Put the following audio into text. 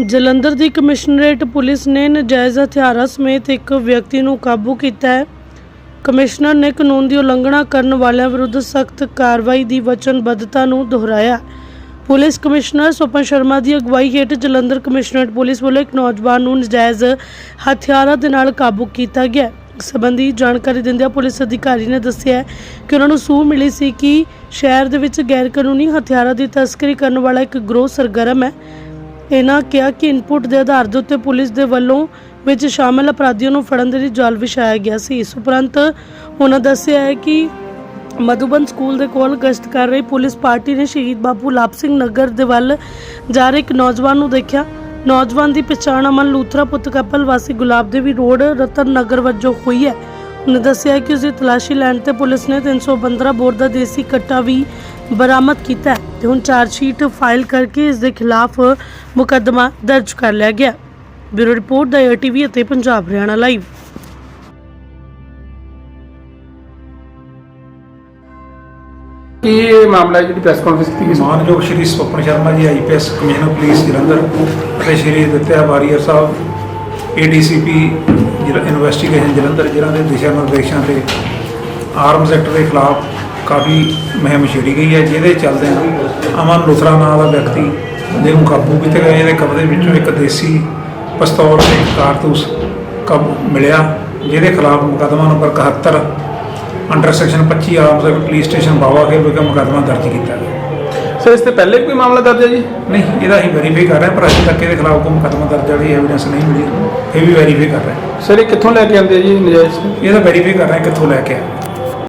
ਜਲੰਧਰ ਦੀ commissionerate police ਨੇ ਨਜਾਇਜ਼ ਹਥਿਆਰਾਂ ਸਮੇਤ ਇੱਕ ਵਿਅਕਤੀ ਨੂੰ ਕਾਬੂ ਕੀਤਾ ਹੈ। ਕਮਿਸ਼ਨਰ ਨੇ ਕਾਨੂੰਨ ਦੀ ਉਲੰਘਣਾ ਕਰਨ ਵਾਲਿਆਂ ਵਿਰੁੱਧ ਸਖਤ ਕਾਰਵਾਈ ਦੀ ਵਚਨਬੱਧਤਾ ਨੂੰ ਦੁਹਰਾਇਆ। ਪੁਲਿਸ ਕਮਿਸ਼ਨਰ ਸੋਪਨ ਸ਼ਰਮਾ ਦੀ ਅਗਵਾਈ ਹੇਠ ਜਲੰਧਰ ਕਮਿਸ਼ਨਰੇਟ ਪੁਲਿਸ ਵੱਲੋਂ ਇੱਕ ਨੌਜਵਾਨ ਨੂੰ ਨਜਾਇਜ਼ ਹਥਿਆਰਾਂ ਦੇ ਨਾਲ ਕਾਬੂ ਕੀਤਾ ਗਿਆ ਸਬੰਧੀ ਜਾਣਕਾਰੀ ਦਿੰਦਿਆਂ ਪੁਲਿਸ ਅਧਿਕਾਰੀ ਨੇ ਦੱਸਿਆ ਕਿ ਉਹਨਾਂ ਨੂੰ ਸੂਹ ਮਿਲੀ ਸੀ ਕਿ ਸ਼ਹਿਰ ਦੇ ਵਿੱਚ ਗੈਰ ਕਾਨੂੰਨੀ ਹਥਿਆਰਾਂ ਦੀ ਤਸਕਰੀ ਕਰਨ ਵਾਲਾ ਇੱਕ ਗਰੋਹ ਸਰਗਰਮ ਹੈ। ਇਹਨਾਂ ਕਿਹਾ ਕਿ ਇਨਪੁਟ ਦੇ ਆਧਾਰ ਦੇ ਉੱਤੇ ਪੁਲਿਸ ਦੇ ਵੱਲੋਂ ਵਿੱਚ ਸ਼ਾਮਲ ਅਪਰਾਧੀਆਂ ਨੂੰ ਫੜਨ ਦੇ ਲਈ ਜਾਲ ਵਿਛਾਇਆ ਗਿਆ ਸੀ। ਇਸ ਉਪਰੰਤ ਉਹਨਾਂ ਦੱਸਿਆ ਹੈ ਕਿ ਮਧੂਬਨ ਸਕੂਲ ਦੇ ਕੋਲ ਗਸ਼ਤ ਕਰ ਰਹੀ ਪੁਲਿਸ ਪਾਰਟੀ ਨੇ ਸ਼ਹੀਦ ਬਾਪੂ ਲਾਭ ਸਿੰਘ ਨਗਰ ਦੇ ਵੱਲ ਜਾ ਰਹੇ ਇੱਕ ਨੌਜਵਾਨ ਨੂੰ ਦੇਖਿਆ। ਨੌਜਵਾਨ ਦੀ ਪਛਾਣ ਅਮਨ ਲੂਥਰਾ ਪੁੱਤ ਕਪਲ ਵਾਸੀ ਗੁਲਾਬ ਦੇਵੀ ਰੋਡ, ਰਤਨ ਨਗਰ ਵਜੋਂ ਹੋਈ ਹੈ। ਉਹਨੇ ਦੱਸਿਆ ਕਿ ਉਸ ਦੀ ਤਲਾਸ਼ੀ ਲੈਣ ਤੇ ਪੁਲਿਸ ਨੇ 315 ਬੋਰ ਦਾ ਦੇਸੀ ਕੱਟਾ ਵੀ ਬਰਾਮਦ ਕੀਤਾ ਹੈ। ਤੇ ਹੁਣ ਚਾਰਜ ਸ਼ੀਟ ਫਾਈਲ ਕਰਕੇ ਇਸ ਦੇ ਖਿਲਾਫ ਮੁਕੱਦਮਾ ਦਰਜ ਕਰ ਲਿਆ ਗਿਆ। ਬਿਊਰੋ ਰਿਪੋਰਟ ਦਾ ਟੀਵੀ ਅਤੇ ਪੰਜਾਬ ਹਰਿਆਣਾ ਲਾਈਵ। ਇਹ ਮਾਮਲਾ ਜਿਹੜੀ ਪ੍ਰੈਸ ਕਾਨਫਰੰਸ ਕੀਤੀ ਮਾਨਯੋਗ ਸ਼੍ਰੀ Swapan Sharma ji IPS commissioner police Jalandhar ਅਤੇ ਸ਼੍ਰੀ ਦਿੱਤਿਆ ਵਾਰੀਅਰ ਸਾਹਿਬ ਏਡੀਸੀਪੀ ਜਿਹੜਾ ਇਨਵੈਸਟੀਗੇਸ਼ਨ ਜਲੰਧਰ ਜਿਨ੍ਹਾਂ ਦੇ ਦਿਸ਼ਾ ਨਿਰਦੇਸ਼ਾਂ ਤੇ ਆਰਮਸ ਐਕਟ ਦੇ ਖਿਲਾਫ ਕਾਫੀ ਮੁਹਿੰਮ ਛੇੜੀ ਗਈ ਹੈ ਜਿਹਦੇ ਚੱਲਦਿਆਂ ਅਮਨ ਲੁਥਰਾ ਨਾਮ ਦਾ ਵਿਅਕਤੀ ਜਿਹਨੂੰ ਕਾਬੂ ਕੀਤਾ ਗਿਆ ਇਹਦੇ ਕਬਜ਼ੇ ਵਿੱਚੋਂ ਇੱਕ ਦੇਸੀ ਪਿਸਤੌਲ ਤੇ ਇੱਕ ਕਾਰਤੂਸ ਕਾਬੂ ਮਿਲਿਆ ਜਿਹਦੇ ਖਿਲਾਫ ਮੁਕੱਦਮਾ number 71 under section 25 arms act police station Bawa ਕੇ ਵਿਖੇ ਮੁਕੱਦਮਾ ਦਰਜ ਕੀਤਾ ਗਿਆ। ਸਰ ਇਸ ਤੋਂ ਪਹਿਲੇ ਕੋਈ ਮਾਮਲਾ ਦਰਜ ਹੈ ਜੀ? ਨਹੀਂ ਇਹਦਾ ਅਸੀਂ ਵੈਰੀਫਾਈ ਕਰ ਰਹੇ ਹਾਂ ਪਰ ਅਜੇ ਤੱਕ ਇਹਦੇ ਖਿਲਾਫ ਕੋਈ ਮੁਕੱਦਮਾ ਦਰਜ ਵਾਲੀ ਐਵੀਡੈਂਸ ਨਹੀਂ ਮਿਲੀ ਇਹ ਵੀ ਵੈਰੀਫਾਈ ਕਰ ਰਹੇ ਹਾਂ। ਸਰ ਇਹ ਕਿੱਥੋਂ ਲੈ ਕੇ ਆਉਂਦੇ ਜੀ ਨਜਾਇਜ਼? ਇਹਦਾ ਵੈਰੀਫਾਈ ਕਰ ਰਹੇ ਹਾਂ ਕਿੱਥੋਂ ਲੈ ਕੇ ਆਏ